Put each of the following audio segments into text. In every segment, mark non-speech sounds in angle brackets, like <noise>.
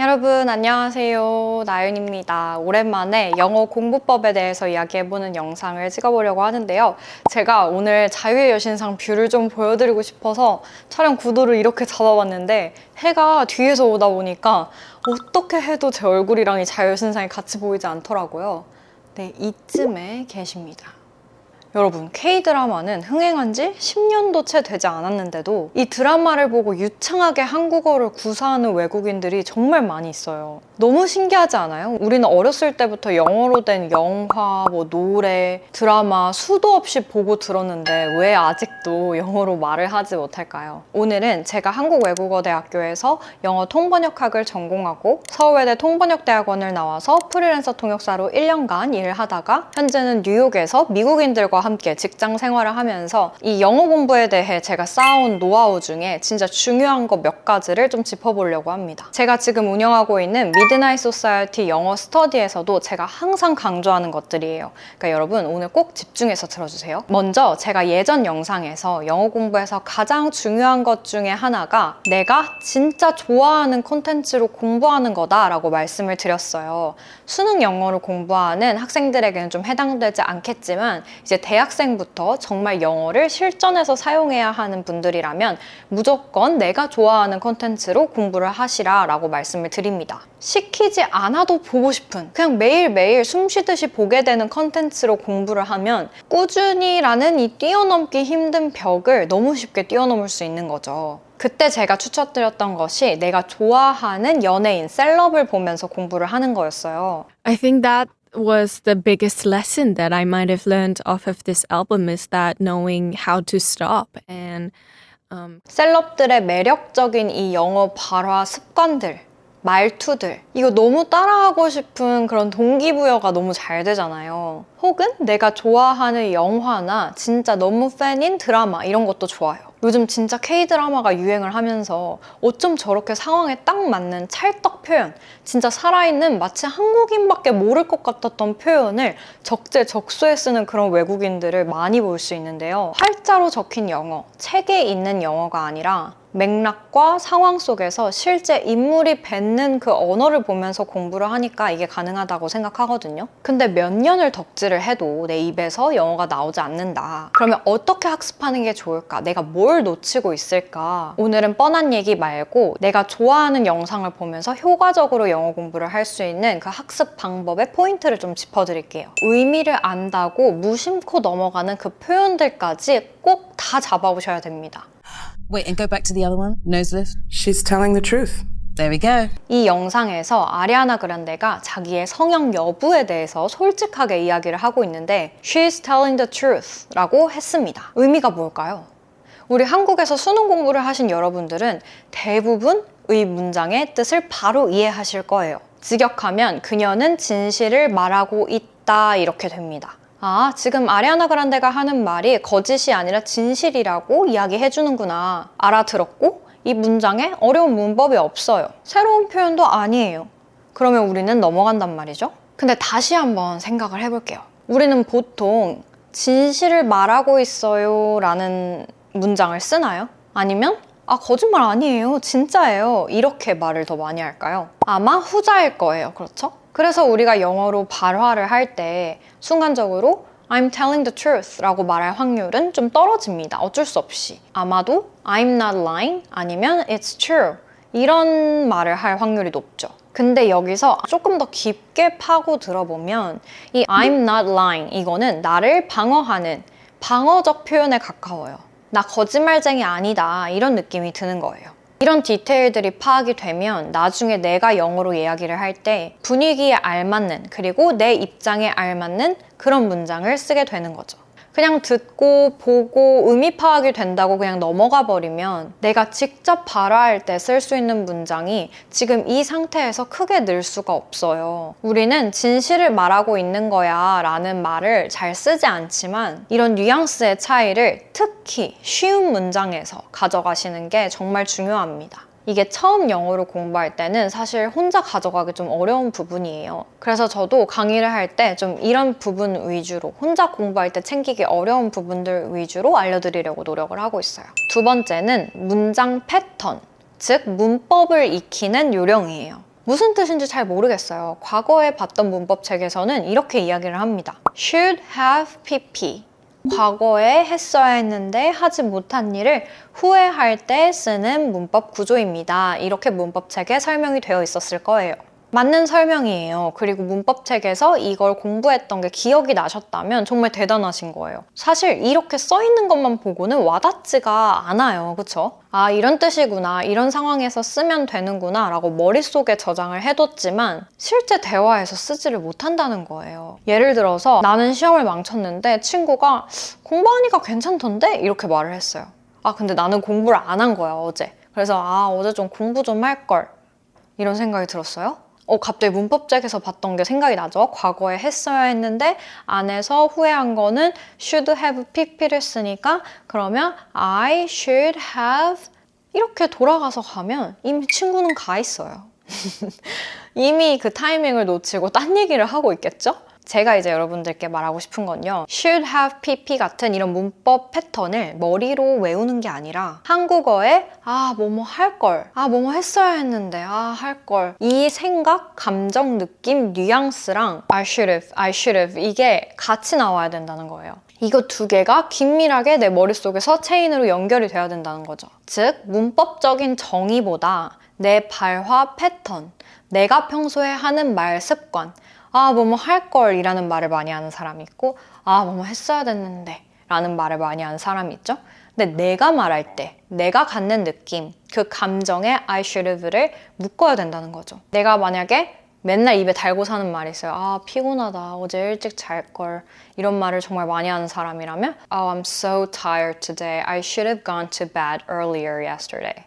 여러분 안녕하세요. 나윤입니다. 오랜만에 영어 공부법에 대해서 이야기해보는 영상을 찍어보려고 하는데요. 제가 오늘 자유의 여신상 뷰를 좀 보여드리고 싶어서 촬영 구도를 이렇게 잡아봤는데 해가 뒤에서 오다 보니까 어떻게 해도 제 얼굴이랑 이 자유의 여신상이 같이 보이지 않더라고요. 네 이쯤에 계십니다 여러분, K-드라마는 흥행한 지 10년도 채 되지 않았는데도 이 드라마를 보고 유창하게 한국어를 구사하는 외국인들이 정말 많이 있어요. 너무 신기하지 않아요? 우리는 어렸을 때부터 영어로 된 영화, 뭐 노래, 드라마 수도 없이 보고 들었는데 왜 아직도 영어로 말을 하지 못할까요? 오늘은 제가 한국외국어대학교에서 영어 통번역학을 전공하고 서울외대 통번역대학원을 나와서 프리랜서 통역사로 1년간 일을 하다가 현재는 뉴욕에서 미국인들과 함께 직장 생활을 하면서 이 영어 공부에 대해 제가 쌓아온 노하우 중에 진짜 중요한 것 몇 가지를 좀 짚어보려고 합니다. 제가 지금 운영하고 있는 미드나잇 소사이어티 영어 스터디에서도 제가 항상 강조하는 것들이에요. 그러니까 여러분 오늘 꼭 집중해서 들어주세요. 먼저 제가 예전 영상에서 영어 공부에서 가장 중요한 것 중에 하나가 내가 진짜 좋아하는 콘텐츠로 공부하는 거다라고 말씀을 드렸어요. 수능 영어를 공부하는 학생들에게는 좀 해당되지 않겠지만 이제 대학생부터 정말 영어를 실전에서 사용해야 하는 분들이라면 무조건 내가 좋아하는 콘텐츠로 공부를 하시라 라고 말씀을 드립니다. 시키지 않아도 보고 싶은 그냥 매일매일 숨 쉬듯이 보게 되는 콘텐츠로 공부를 하면 꾸준히라는 이 뛰어넘기 힘든 벽을 너무 쉽게 뛰어넘을 수 있는 거죠. 그때 제가 추천드렸던 것이 내가 좋아하는 연예인, 셀럽을 보면서 공부를 하는 거였어요. I think that was the biggest lesson that I might have learned off of this album is that knowing how to stop and um, 셀럽들의 매력적인 이 영어 발화 습관들, 말투들. 이거 너무 따라하고 싶은 그런 동기부여가 너무 잘 되잖아요. 혹은 내가 좋아하는 영화나 진짜 너무 팬인 드라마 이런 것도 좋아요. 요즘 진짜 K-드라마가 유행을 하면서 어쩜 저렇게 상황에 딱 맞는 찰떡 표현, 진짜 살아있는 마치 한국인밖에 모를 것 같았던 표현을 적재적소에 쓰는 그런 외국인들을 많이 볼 수 있는데요. 활자로 적힌 영어, 책에 있는 영어가 아니라 맥락과 상황 속에서 실제 인물이 뱉는 그 언어를 보면서 공부를 하니까 이게 가능하다고 생각하거든요. 근데 몇 년을 덕질을 해도 내 입에서 영어가 나오지 않는다. 그러면 어떻게 학습하는 게 좋을까? 내가 뭘 놓치고 있을까? 오늘은 뻔한 얘기 말고 내가 좋아하는 영상을 보면서 효과적으로 영어 공부를 할 수 있는 그 학습 방법의 포인트를 좀 짚어드릴게요. 의미를 안다고 무심코 넘어가는 그 표현들까지 꼭 다 잡아오셔야 됩니다. Wait, and go back to the other one. Nose lift. She's telling the truth. There we go. 이 영상에서 아리아나 그란데가 자기의 성형 여부에 대해서 솔직하게 이야기를 하고 있는데 She's telling the truth 라고 했습니다. 의미가 뭘까요? 우리 한국에서 수능 공부를 하신 여러분들은 대부분 의 문장의 뜻을 바로 이해하실 거예요. 직역하면 그녀는 진실을 말하고 있다 이렇게 됩니다. 아, 지금 아리아나 그란데가 하는 말이 거짓이 아니라 진실이라고 이야기해 주는구나. 알아들었고 이 문장에 어려운 문법이 없어요. 새로운 표현도 아니에요. 그러면 우리는 넘어간단 말이죠. 근데 다시 한번 생각을 해볼게요. 우리는 보통 진실을 말하고 있어요 라는 문장을 쓰나요? 아니면 아, 거짓말 아니에요. 진짜예요. 이렇게 말을 더 많이 할까요? 아마 후자일 거예요. 그렇죠? 그래서 우리가 영어로 발화를 할 때 순간적으로 I'm telling the truth 라고 말할 확률은 좀 떨어집니다. 어쩔 수 없이. 아마도 I'm not lying 아니면 it's true 이런 말을 할 확률이 높죠. 근데 여기서 조금 더 깊게 파고 들어보면 이 I'm not lying 이거는 나를 방어하는 방어적 표현에 가까워요. 나 거짓말쟁이 아니다 이런 느낌이 드는 거예요. 이런 디테일들이 파악이 되면 나중에 내가 영어로 이야기를 할 때 분위기에 알맞는 그리고 내 입장에 알맞는 그런 문장을 쓰게 되는 거죠. 그냥 듣고 보고 의미 파악이 된다고 그냥 넘어가 버리면 내가 직접 발화할 때 쓸 수 있는 문장이 지금 이 상태에서 크게 늘 수가 없어요. 우리는 진실을 말하고 있는 거야 라는 말을 잘 쓰지 않지만 이런 뉘앙스의 차이를 특히 쉬운 문장에서 가져가시는 게 정말 중요합니다. 이게 처음 영어를 공부할 때는 사실 혼자 가져가기 좀 어려운 부분이에요. 그래서 저도 강의를 할 때 좀 이런 부분 위주로 혼자 공부할 때 챙기기 어려운 부분들 위주로 알려드리려고 노력을 하고 있어요. 두 번째는 문장 패턴, 즉 문법을 익히는 요령이에요. 무슨 뜻인지 잘 모르겠어요. 과거에 봤던 문법 책에서는 이렇게 이야기를 합니다. should have pp. 과거에 했어야 했는데 하지 못한 일을 후회할 때 쓰는 문법 구조입니다. 이렇게 문법책에 설명이 되어 있었을 거예요. 맞는 설명이에요. 그리고 문법책에서 이걸 공부했던 게 기억이 나셨다면 정말 대단하신 거예요. 사실 이렇게 써 있는 것만 보고는 와닿지가 않아요. 그쵸? 아, 이런 뜻이구나. 이런 상황에서 쓰면 되는구나. 라고 머릿속에 저장을 해뒀지만 실제 대화에서 쓰지를 못한다는 거예요. 예를 들어서 나는 시험을 망쳤는데 친구가 공부하니까 괜찮던데? 이렇게 말을 했어요. 아, 근데 나는 공부를 안 한 거야, 어제. 그래서 아, 어제 좀 공부 좀 할 걸. 이런 생각이 들었어요. 어, 갑자기 문법책에서 봤던 게 생각이 나죠. 과거에 했어야 했는데 안에서 후회한 거는 should have pp를 쓰니까 그러면 I should have 이렇게 돌아가서 가면 이미 친구는 가 있어요. <laughs> 이미 그 타이밍을 놓치고 딴 얘기를 하고 있겠죠? 제가 이제 여러분들께 말하고 싶은 건요. should have pp 같은 이런 문법 패턴을 머리로 외우는 게 아니라 한국어에 아, 뭐뭐 할 걸. 아, 뭐뭐 했어야 했는데. 아, 할 걸. 이 생각, 감정, 느낌, 뉘앙스랑 I should have, I should have 이게 같이 나와야 된다는 거예요. 이거 두 개가 긴밀하게 내 머릿속에서 체인으로 연결이 돼야 된다는 거죠. 즉, 문법적인 정의보다 내 발화 패턴, 내가 평소에 하는 말 습관, 아, 뭐뭐 할 걸이라는 말을 많이 하는 사람이 있고, 아, 뭐뭐 했어야 됐는데 라는 말을 많이 하는 사람이 있죠. 근데 내가 말할 때, 내가 갖는 느낌, 그 감정에 I should have를 묶어야 된다는 거죠. 내가 만약에 맨날 입에 달고 사는 말이 있어요. 아, 피곤하다. 어제 일찍 잘 걸. 이런 말을 정말 많이 하는 사람이라면, Oh, I'm so tired today. I should have gone to bed earlier yesterday.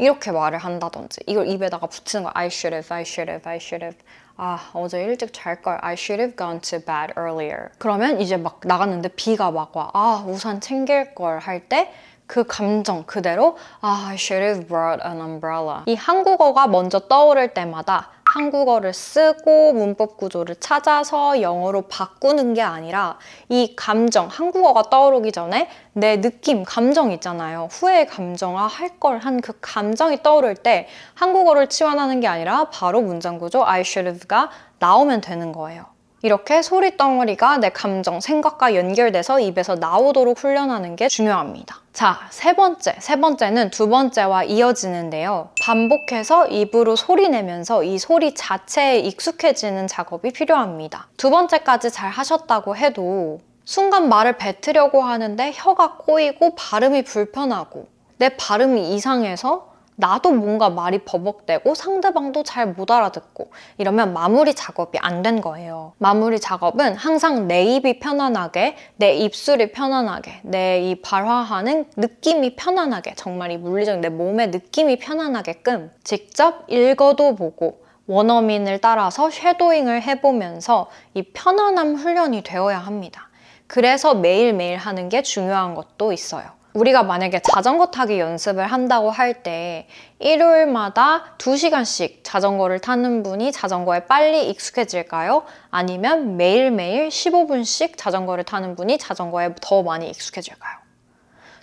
이렇게 말을 한다든지 이걸 입에다가 붙이는 거 I should have, I should have, I should have 아 어제 일찍 잘 걸 I should have gone to bed earlier 그러면 이제 막 나갔는데 비가 막 와 아 우산 챙길 걸 할 때 그 감정 그대로 아 I should have brought an umbrella 이 한국어가 먼저 떠오를 때마다 한국어를 쓰고 문법 구조를 찾아서 영어로 바꾸는 게 아니라 이 감정, 한국어가 떠오르기 전에 내 느낌, 감정 있잖아요. 후회의 감정, 아, 할 걸 한 그 감정이 떠오를 때 한국어를 치환하는 게 아니라 바로 문장 구조 I should have가 나오면 되는 거예요. 이렇게 소리 덩어리가 내 감정, 생각과 연결돼서 입에서 나오도록 훈련하는 게 중요합니다. 자, 세 번째. 세 번째는 두 번째와 이어지는데요. 반복해서 입으로 소리 내면서 이 소리 자체에 익숙해지는 작업이 필요합니다. 두 번째까지 잘 하셨다고 해도 순간 말을 뱉으려고 하는데 혀가 꼬이고 발음이 불편하고 내 발음이 이상해서 나도 뭔가 말이 버벅대고 상대방도 잘 못 알아듣고 이러면 마무리 작업이 안 된 거예요. 마무리 작업은 항상 내 입이 편안하게, 내 입술이 편안하게, 내 이 발화하는 느낌이 편안하게, 정말 이 물리적 내 몸의 느낌이 편안하게끔 직접 읽어도 보고 원어민을 따라서 쉐도잉을 해보면서 이 편안함 훈련이 되어야 합니다. 그래서 매일매일 하는 게 중요한 것도 있어요. 우리가 만약에 자전거 타기 연습을 한다고 할 때 일요일마다 2시간씩 자전거를 타는 분이 자전거에 빨리 익숙해질까요? 아니면 매일매일 15분씩 자전거를 타는 분이 자전거에 더 많이 익숙해질까요?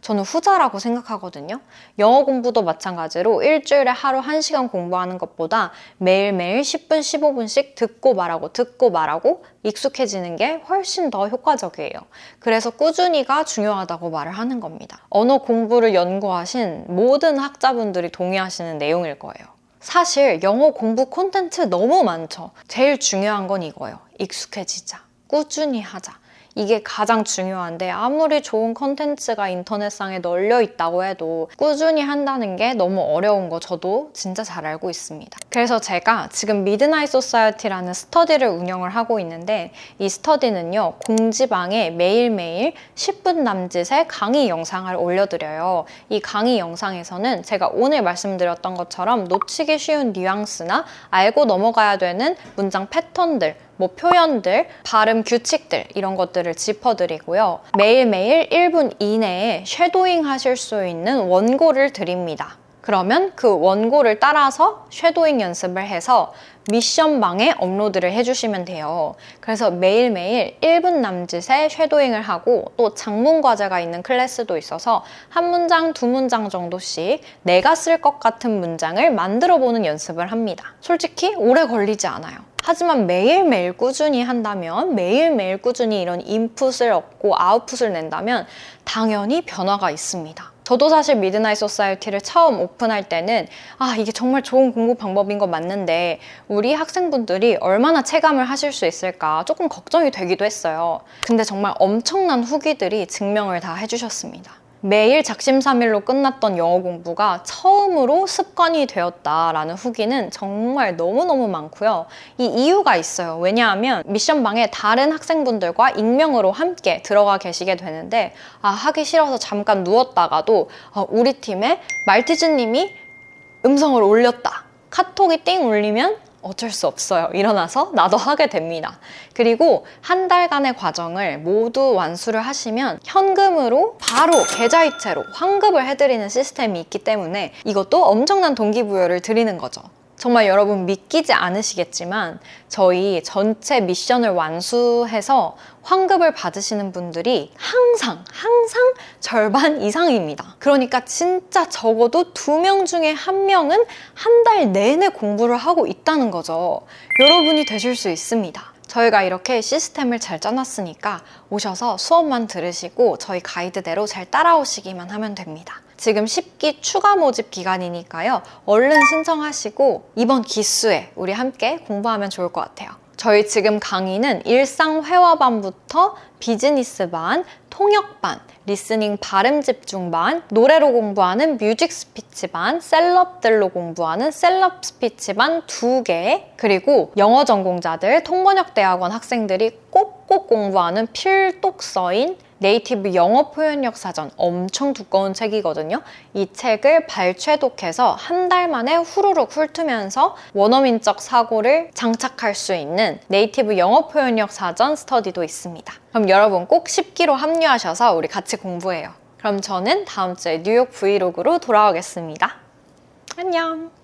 저는 후자라고 생각하거든요. 영어 공부도 마찬가지로 일주일에 하루 1시간 공부하는 것보다 매일매일 10분, 15분씩 듣고 말하고 듣고 말하고 익숙해지는 게 훨씬 더 효과적이에요. 그래서 꾸준히가 중요하다고 말을 하는 겁니다. 언어 공부를 연구하신 모든 학자분들이 동의하시는 내용일 거예요. 사실 영어 공부 콘텐츠 너무 많죠. 제일 중요한 건 이거예요. 익숙해지자. 꾸준히 하자. 이게 가장 중요한데 아무리 좋은 컨텐츠가 인터넷상에 널려 있다고 해도 꾸준히 한다는 게 너무 어려운 거 저도 진짜 잘 알고 있습니다. 그래서 제가 지금 미드나잇 소사이어티라는 스터디를 운영을 하고 있는데 이 스터디는요 공지방에 매일매일 10분 남짓의 강의 영상을 올려드려요. 이 강의 영상에서는 제가 오늘 말씀드렸던 것처럼 놓치기 쉬운 뉘앙스나 알고 넘어가야 되는 문장 패턴들 뭐 표현들, 발음 규칙들 이런 것들을 짚어드리고요. 매일매일 1분 이내에 쉐도잉 하실 수 있는 원고를 드립니다. 그러면 그 원고를 따라서 쉐도잉 연습을 해서 미션방에 업로드를 해주시면 돼요. 그래서 매일매일 1분 남짓의 쉐도잉을 하고 또 장문 과제가 있는 클래스도 있어서 한 문장, 두 문장 정도씩 내가 쓸 것 같은 문장을 만들어 보는 연습을 합니다. 솔직히 오래 걸리지 않아요. 하지만 매일매일 꾸준히 한다면 매일매일 꾸준히 이런 인풋을 얻고 아웃풋을 낸다면 당연히 변화가 있습니다. 저도 사실 미드나잇 소사이어티를 처음 오픈할 때는 아 이게 정말 좋은 공부 방법인 건 맞는데 우리 학생분들이 얼마나 체감을 하실 수 있을까 조금 걱정이 되기도 했어요. 근데 정말 엄청난 후기들이 증명을 다 해주셨습니다. 매일 작심삼일로 끝났던 영어 공부가 처음으로 습관이 되었다라는 후기는 정말 너무너무 많고요. 이 이유가 있어요. 왜냐하면 미션방에 다른 학생분들과 익명으로 함께 들어가 계시게 되는데 아 하기 싫어서 잠깐 누웠다가도 어, 우리 팀에 말티즈님이 음성을 올렸다. 카톡이 띵 울리면 어쩔 수 없어요. 일어나서 나도 하게 됩니다. 그리고 한 달간의 과정을 모두 완수를 하시면 현금으로 바로 계좌이체로 환급을 해드리는 시스템이 있기 때문에 이것도 엄청난 동기부여를 드리는 거죠. 정말 여러분 믿기지 않으시겠지만 저희 전체 미션을 완수해서 환급을 받으시는 분들이 항상 항상 절반 이상입니다. 그러니까 진짜 적어도 두 명 중에 한 명은 한 달 내내 공부를 하고 있다는 거죠. 여러분이 되실 수 있습니다. 저희가 이렇게 시스템을 잘 짜놨으니까 오셔서 수업만 들으시고 저희 가이드대로 잘 따라오시기만 하면 됩니다. 지금 10기 추가 모집 기간이니까요. 얼른 신청하시고 이번 기수에 우리 함께 공부하면 좋을 것 같아요. 저희 지금 강의는 일상 회화반부터 비즈니스 반, 통역 반, 리스닝 발음 집중 반, 노래로 공부하는 뮤직 스피치 반, 셀럽들로 공부하는 셀럽 스피치 반 두 개, 그리고 영어 전공자들, 통번역 대학원 학생들이 꼭 꼭 공부하는 필독서인 네이티브 영어 표현력 사전 엄청 두꺼운 책이거든요. 이 책을 발췌독해서 한 달 만에 후루룩 훑으면서 원어민적 사고를 장착할 수 있는 네이티브 영어 표현력 사전 스터디도 있습니다. 그럼 여러분 꼭 10기로 합류하셔서 우리 같이 공부해요. 그럼 저는 다음 주에 뉴욕 브이로그로 돌아오겠습니다. 안녕!